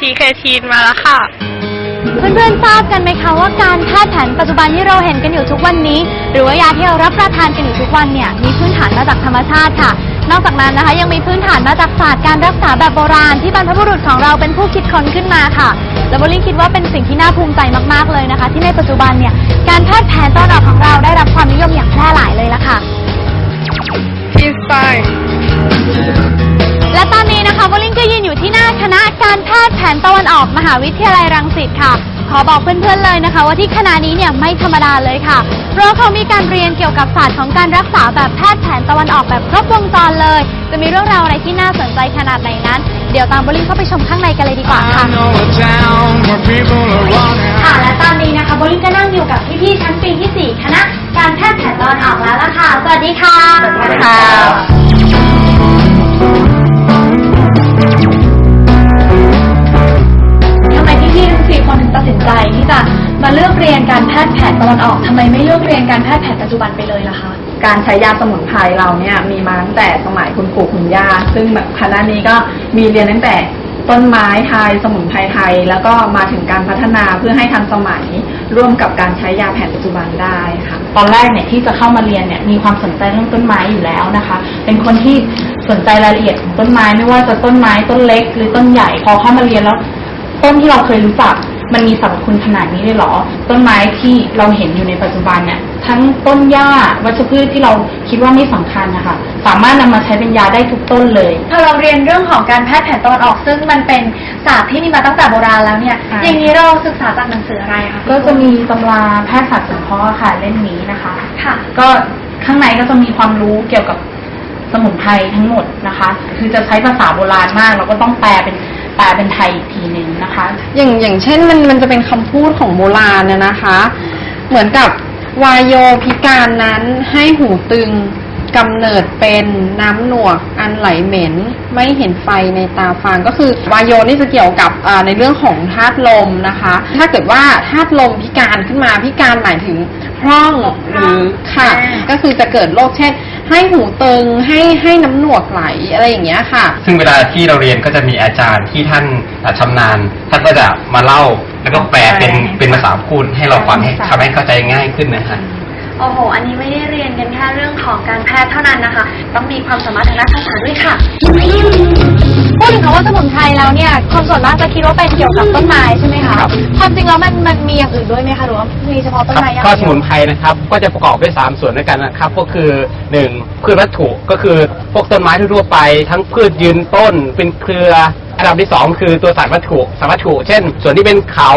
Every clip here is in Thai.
ทีเคทีนมาแล้วค่ะ เพื่อนๆ ทราบกันไหมคะว่าการแพทย์แผนปัจจุบันที่เราเห็นกันอยู่ทุกวันนี้ หรือว่ายาที่เรารับประทานกันอยู่ทุกวันเนี่ยมีพื้นฐานมาจากธรรมชาติค่ะ นอกจากนั้นนะคะ ยังมีพื้นฐานมาจากศาสตร์การรักษาแบบโบราณที่บรรพบุรุษของเราเป็นผู้คิดค้นขึ้นมาค่ะ และโบลิ่งคิดว่าเป็นสิ่งที่น่าภูมิใจมากๆเลยนะคะ ที่ในปัจจุบันเนี่ยการแพทย์แผนตอนออกของเราได้รับความนิยมอย่างแพร่หลายเลยละค่ะพีสไต และตอนนี้นะคะโบลิ่งก็ยืนอยู่ที่หน้าคณะการแพทย์แผนตะวันออกมหาวิทยาลัยรังสิตค่ะ ขอบอกเพื่อนๆเลยนะคะ ว่าที่คณะนี้เนี่ยไม่ธรรมดาเลยค่ะ เพราะเขามีการเรียนเกี่ยวกับศาสตร์ของการรักษาแบบแพทย์แผนตะวันออกแบบครบวงจรเลย จะมีเรื่องราวอะไรที่น่าสนใจขนาดไหนนั้น เดี๋ยวตามโบลิ่งเข้าไปชมข้างในกันเลยดีกว่าค่ะ I know a town where people are running. ค่ะและตอนนี้นะคะโบลิ่งก็นั่งอยู่กับพี่ๆชั้นปีที่ 4 คณะการแพทย์แผนตะวันออกแล้วล่ะค่ะ สวัสดีค่ะ สวัสดีค่ะท ตัดสินใจที่จะมาเลือกเรียนการแพทย์แผนตะวันออกทำไมไม่เลือกเรียนการแพทย์แผนปัจจุบันไปเลยล่ะคะ การใช้ยาสมุนไพรเราเนี่ยมีมาตั้งแต่สมัยคุณปู่คุณย่าซึ่งแบบคณะนี้ก็มีเรียนตั้งแต่ต้นไม้ไทยสมุนไพรไทย แล้วก็มาถึงการพัฒนาเพื่อให้ทันสมัยร่วมกับการใช้ยาแผนปัจจุบันได้ค่ะตอนแรกเนี่ยที่จะเข้ามาเรียนเนี่ยมีความสนใจเรื่องต้นไม้อยู่แล้วนะคะ เป็นคนที่สนใจรายละเอียดของต้นไม้ไม่ว่าจะต้นไม้ต้นเล็ก หรือต้นใหญ่พอเข้ามาเรียนแล้ว ต้นที่เราเคยรู้จัก มันมีสรรพคุณขนาดนี้เลยเหรอ ต้นไม้ที่เราเห็นอยู่ในปัจจุบันเนี่ย ทั้งต้นหญ้าวัชพืชที่เราคิดว่าไม่สำคัญนะคะ สามารถนำมาใช้เป็นยาได้ทุกต้นเลยพอเราเรียนเรื่องของการแพทย์แผนตะวันออกซึ่งมันเป็นศาสตร์ที่มีมาตั้งแต่โบราณแล้วเนี่ยค่ะอย่างนี้เราศึกษาจากหนังสืออะไรคะก็จะมีตำราแพทยศาสตร์สงเคราะห์ค่ะเล่มนี้นะคะ ค่ะ ก็ข้างในก็จะมีความรู้เกี่ยวกับสมุนไพรทั้งหมดนะคะ คือจะใช้ภาษาโบราณมาก เราก็ต้องแปลเป็น แปลเป็นไทยอีกทีหนึ่งนะคะ อย่างอย่างเช่นมันมันจะเป็นคำพูดของโบราณน่ะนะคะ เหมือนกับวายโยพิการนั้นให้หูตึงกำเนิดเป็นน้ำหนวกอันไหลเหม็น ไม่เห็นไฟในตาฟางก็คือวายโยนี่จะเกี่ยวกับอ่าในเรื่องของธาตุลมนะคะ ถ้าเกิดว่าธาตุลมพิการขึ้นมาพิการหมายถึงพร่องหรือค่ะก็คือจะเกิดโรคเช่น ให้หูตึงให้ให้น้ำหนวกไหลอะไรอย่างเงี้ยค่ะ ซึ่งเวลาที่เราเรียนก็จะมีอาจารย์ที่ท่านอะชำนาญ ท่านก็จะมาเล่า แล้วก็แปลเป็นเป็นภาษาพูดให้เราฟังให้ทำให้เข้าใจง่ายขึ้นนะฮะ โอ้โห อันนี้ไม่ได้เรียนกันแค่เรื่องของการแพทย์เท่านั้นนะคะ ต้องมีความสามารถทางด้านภาษาด้วยค่ะ พูดถึงคำว่าสมุนไพรแล้วเนี่ยคนส่วนมากจะคิดว่าเป็นเกี่ยวกับต้นไม้ใช่ไหมคะครับ ความจริงแล้วมันมันมีอย่างอื่นด้วยไหมคะหรือว่ามีเฉพาะต้นครับไม้อย่างก็เดีสยวมุนไพรนะครับก็จะประกอบด้วย3ส่วนด้วยกันนะครับ ก็คือ 1. พืชวัตถุก็คือพวกต้นไม้ทั่วๆไป ทั้งพืชยืนต้นเป็นเครือ อันดับที่2คือตัวสารวัตถุสารวัตถุ เช่น ส่วนที่เป็นเขา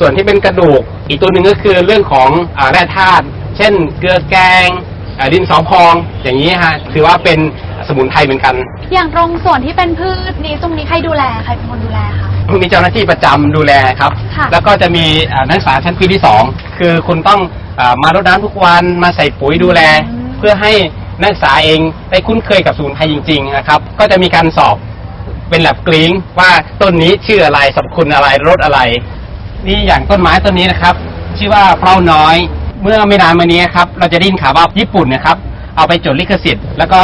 ส่วนที่เป็นกระดูก อีกตัวหนึ่งก็คือเรื่องของอ่าแร่ธาตุ เช่นเกลือแกงอ่าดินสอพองอย่างนี้ฮะถือว่าเป็นสมุนไพรเหมือนกัน อย่างตรงส่วนที่เป็นพืชนี้ตรงนี้ใครดูแลใครเป็นคนดูแลคะ มีเจ้าหน้าที่ประจำดูแลครับ ค่ะ แล้วก็จะมีอ่านักศึกษาชั้นปีที่สองคือคุณต้องอามารดน้ำทุกวันมาใส่ปุ๋ยดูแล เพื่อให้นักศึกษาเองได้คุ้นเคยกับสมุนไพรจริงๆนะครับ ก็จะมีการสอบเป็นแลบกริ้งว่าต้นนี้ชื่ออะไรสรรพคุณอะไรรสอะไร นี่อย่างต้นไม้ต้นนี้นะครับ ชื่อว่าเพลาน้อย เมื่อไม่นานมานี้ครับเราจะได้ยินข่าวว่าญี่ปุ่นนะครับ เอาไปจดลิขสิทธิ์ แล้วก็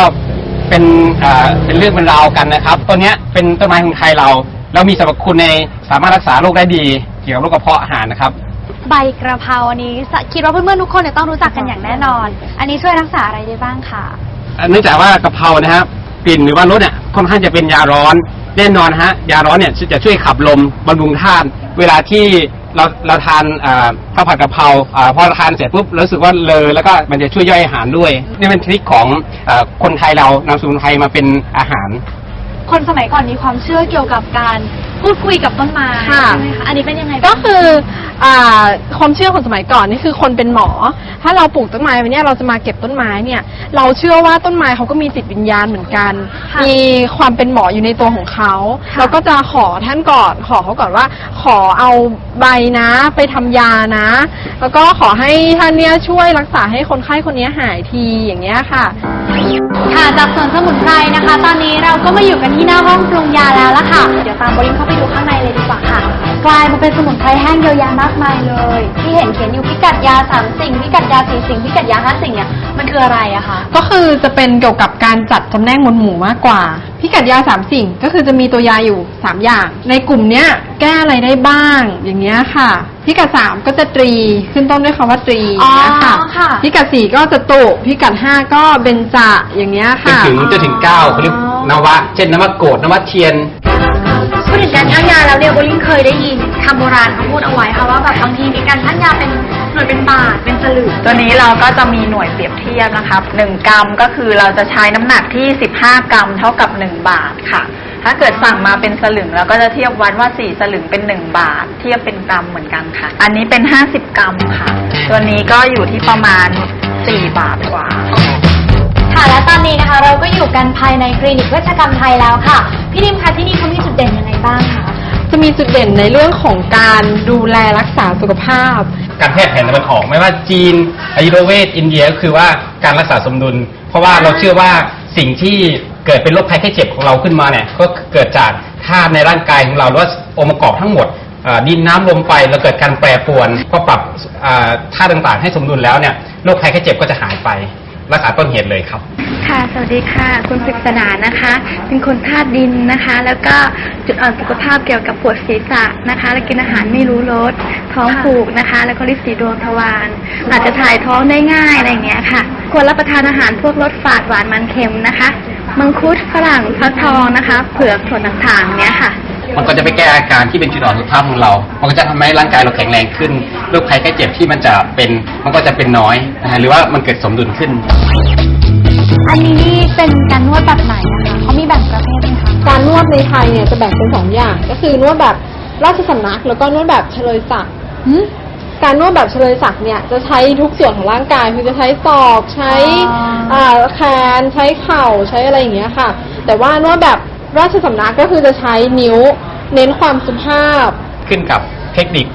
เป็นอ่าเป็นเรื่องเป็นราวกันนะครับต้นเนี้ยเป็นต้นไม้ของไทยเรา แล้วมีสรรพคุณในสามารถรักษาโรคได้ดี เกี่ยวกับโรคกระเพาะอาหารนะครับ ใบกระเพราอันนี้คิดว่าเพื่อนๆทุกคนเนี่ยต้องรู้จักกันอย่างแน่นอน อันนี้ช่วยรักษาอะไรได้บ้างคะเนื่องจากว่ากะเพรานะครับกลิ่นหรือว่ารสเนี่ยค่อนข้างจะเป็นยาร้อนแน่นอนนะฮะยาร้อนเนี่ยจะช่วยขับลมบำรุงธาตุเวลาที่ เราเราทานอ่าข้าวผัดกะเพราอ่าพอเราทานเสร็จปุ๊บรู้สึกว่าเลอแล้วก็มันจะช่วยย่อยอาหารด้วย นี่เป็นทริคของอาคนไทยเรานำสมุนไพรมาเป็นอาหาร คนสมัยก่อนมีความเชื่อเกี่ยวกับการพูดคุยกับต้นไม้ค่ะใช่ไหมคะอันนี้เป็นยังไงก็บ้างคือ อ่าความเชื่อคนสมัยก่อนนี่คือคนเป็นหมอ ถ้าเราปลูกต้นไม้ไว้เนี่ยเราจะมาเก็บต้นไม้เนี่ย เราเชื่อว่าต้นไม้เขาก็มีจิตวิญญาณเหมือนกัน ค่ะมีความเป็นหมออยู่ในตัวของเขาค่ะเราก็จะขอท่านก่อนขอเขาก่อนว่า ขอเอาใบนะ ไปทำยานะ แล้วก็ขอให้ท่านเนี่ยช่วยรักษาให้คนไข้คนนี้หายทีอย่างเงี้ยค่ะ ค่ะจากสวนสมุนไพรนะคะ ตอนนี้เราก็มาอยู่กันที่หน้าห้องปรุงยาแล้วล่ะค่ะ เดี๋ยวตามบริมเข้าไปดูข้างในเลยดี กว่าค่ะกลายมาเป็นสมุนไพรแห้งเยอะแยะมากมายเลย ที่เห็นเขียนอยู่พิกัดยาสามสิ่งพิกัดยาสี่สิ่งพิกัดยาห้าสิ่งเนี่ยมันคืออะไรอะคะก็คือจะเป็นเกี่ยวกับการจัดจำแนกหมวดหมู่มากกว่า พิกัดยาสามสิ่งก็คือจะมีตัวยาอยู่สามอย่าง ในกลุ่มเนี้ยแก้อะไรได้บ้างอย่างเงี้ยค่ะ พิกัดสามก็จะตรีขึ้นต้นด้วยคำว่าตรีอย่างเงี้ยค่ะอ๋อค่ะ พิกัดสี่ก็จะตุพิกัดห้าก็เบญจอย่างเงี้ยจนค่ะ ถึงจนถึงเก้าเขาเรียกนวะ เช่นนวะโกดนวะเทียนพูด ถึงการชั่งยาแล้วเนี่ยโบลิ่งเคยได้ยินคำโบราณเขาพูดเอาไว้ค่ะว่าแบบบางทีมีการชั่งยาเป็นหน่วยเป็นบาทเป็นสลึงตัวนี้เราก็จะมีหน่วยเปรียบเทียบนะครับ1กรัมก็คือเราจะใช้น้ำหนักที่ 15 กรัม เท่ากับ 1 บาทค่ะ ถ้าเกิดสั่งมาเป็นสลึงเราก็จะเทียบวัดว่า 4 สลึงเป็น 1 บาท เทียบเป็นกรัมเหมือนกันค่ะ อันนี้เป็น 50 กรัมค่ะ ตัวนี้ก็อยู่ที่ประมาณ 4 บาทกว่า และตอนนี้นะคะ เราก็อยู่กันภายในคลินิกเวชกรรมไทยแล้วค่ะ พี่ดิมคะที่นี่เขามีจุดเด่นยังไงบ้างคะ จะมีจุดเด่นในเรื่องของการดูแลรักษาสุขภาพ การแพทย์แผนตะวันออกไม่ว่าจีนอายุรเวทอินเดียก็คือว่าการรักษาสมดุล เพราะว่าเราเชื่อว่าสิ่งที่เกิดเป็นโรคภัยไข้เจ็บของเราขึ้นมาเนี่ยก็เกิดจากธาตุในร่างกายของเราหรือว่าองค์ประกอบทั้งหมดอ่าดินน้ำลมไฟเราเกิดการแปรปรวนพอปรับอ่าธาตุต่างๆ ให้สมดุลแล้วเนี่ยโรคภัยไข้เจ็บก็จะหายไป รักษาต้นเหตุเลยครับ ค่ะ สวัสดีค่ะ คุณปริศนานะคะ เป็นคนธาตุดินนะคะ แล้วก็จุดอ่อนสุขภาพเกี่ยวกับปวดศีรษะนะคะ และกินอาหารไม่รู้รส ท้องผูกนะคะ แล้วก็ลินสีดวงทวารอาจจะถ่ายท้องได้ง่ายอะไรอย่างเงี้ยค่ะ ควรรับประทานอาหารพวกรสฝาดหวานมันเค็มนะคะ มังคุดฝรั่งฟักทองนะคะ เผือกถั่วต่างๆ เนี้ยค่ะ มันก็จะไปแก้อาการที่เป็นจุดอ่อนสุขภาพของเรา มันก็จะทำให้ร่างกายเราแข็งแรงขึ้นโรคภัยไข้เจ็บที่มันจะเป็น มันก็จะเป็นน้อยนะฮะหรือว่ามันเกิดสมดุลขึ้น อันนี้นี่เป็นการนวดแบบไหนนะคะเขามีแบ่งประเภทไหมคะการนวดในไทยเนี่ยจะแบ่งเป็นสองอย่าง ก็คือนวดแบบราชสำนักแล้วก็นวดแบบเฉลยศักดิ์การนวดแบบเฉลยศักดิ์เนี่ยจะใช้ทุกส่วนของร่างกายคือจะใช้ศอกใช้อ๋ออ่าแขนใช้เข่าใช้อะไรอย่างเงี้ยค่ะ แต่ว่านวดแบบ ราชสำนักก็คือจะใช้นิ้ว เน้นความสุภาพ ขึ้นกับเทคนิค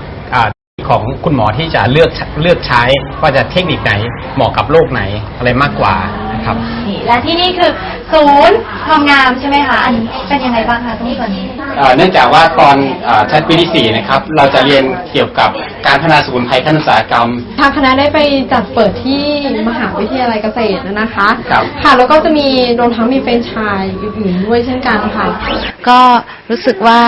ของคุณหมอที่จะเลือกเลือกใช้ว่าจะเทคนิคไหนเหมาะกับโรคไหนอะไรมากกว่านะครับ และที่นี่คือศูนย์ความงามใช่ไหมคะอันนี้เป็นยังไงบ้างคะที่นี่ก่อนนี้เอ่อเนื่องจากว่าตอนเอ่อชั้นปีที่สี่นะครับ เราจะเรียนเกี่ยวกับการพัฒนาสมุนไพรขั้นอุตสาหกรรม ทางคณะได้ไปจัดเปิดที่มหาวิทยาลัยเกษตรนะคะ ครับ ค่ะ แล้วก็จะมีรวมทั้งมีเฟรนไชายอื่นๆด้วยเช่นกันค่ะ ก็รู้สึกว่า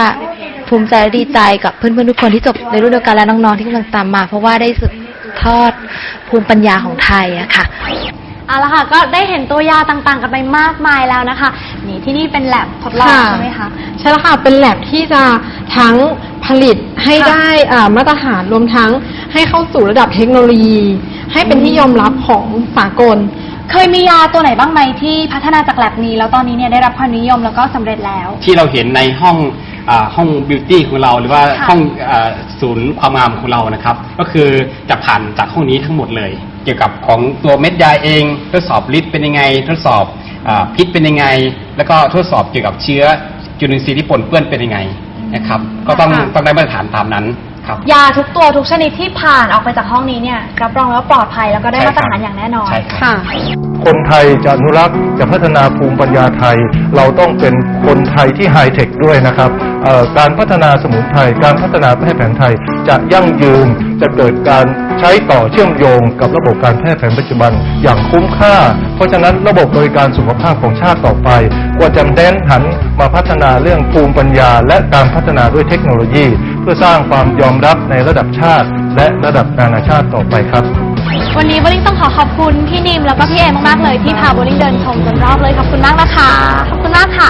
ภูมิใจและดีใจกับเพื่อนๆทุกคนที่จบในรุ่นเดียวกันและน้องๆที่กำลังตามมา เพราะว่าได้สืบทอดภูมิปัญญาของไทยอะค่ะ เอาละค่ะก็ได้เห็นตัวยาต่างๆ กันไปมากมายแล้วนะคะ นี่ที่นี่เป็นแลบทดลองค่ะ ใช่ไหมคะ ใช่แล้วค่ะ เป็นแลบที่จะทั้งผลิตให้ค่ะได้อ่ามาตรฐานรวมทั้งให้เข้าสู่ระดับเทคโนโลยี ให้เป็นที่ยอมรับของสากล เคยมียาตัวไหนบ้างไหมที่พัฒนาจากแลบนี้ แล้วตอนนี้เนี่ยได้รับความนิยมแล้วก็สำเร็จแล้ว ที่เราเห็นในห้องอา ห้องบิวตี้ของเราหรือว่าค่ะ ห้องอาศูนย์ความงามของเรานะครับ ก็คือจะผ่านจากห้องนี้ทั้งหมดเลย เกี่ยวกับของตัวเม็ดยาเองทดสอบฤทธิ์เป็นยังไง ทดสอบอาพิษเป็นยังไง แล้วก็ทดสอบเกี่ยวกับเชื้อจุลินทรีย์ที่ปนเปื้อนเป็นยังไงนะครับ ก็ต้องค่ะ ต้องได้มาตรฐานตามนั้นครับ ยาทุกตัวทุกชนิดที่ผ่านออกไปจากห้องนี้เนี่ยรับรองแล้วปลอดภัยแล้วก็ได้ใช่มาตรฐานครับอย่างแน่นอน ใช่ครับ ค่ะ คนไทยจะอนุรักษ์จะพัฒนาภูมิปัญญาไทย เราต้องเป็นคนไทยที่ไฮเทคด้วยนะครับเอ่อ การพัฒนาสมุนไพรการพัฒนาแพทย์แผนไทยจะยั่งยืนจะเกิดการใช้ต่อเชื่อมโยงกับระบบการแพทย์แผนปัจจุบันอย่างคุ้มค่า เพราะฉะนั้นระบบบริการสุขภาพของชาติต่อไปควรจะเน้นหันมาพัฒนาเรื่องภูมิปัญญา และการพัฒนาด้วยเทคโนโลยี เพื่อสร้างความยอมรับในระดับชาติ และระดับนานาชาติต่อไปครับ วันนี้บลิ่งต้องขอขอบคุณพี่นิมแล้วก็พี่เอมากๆเลยที่พาบลิ่งเดินชมจนรอบเลยขอบคุณมากนะคะขอบคุณมากค่ะ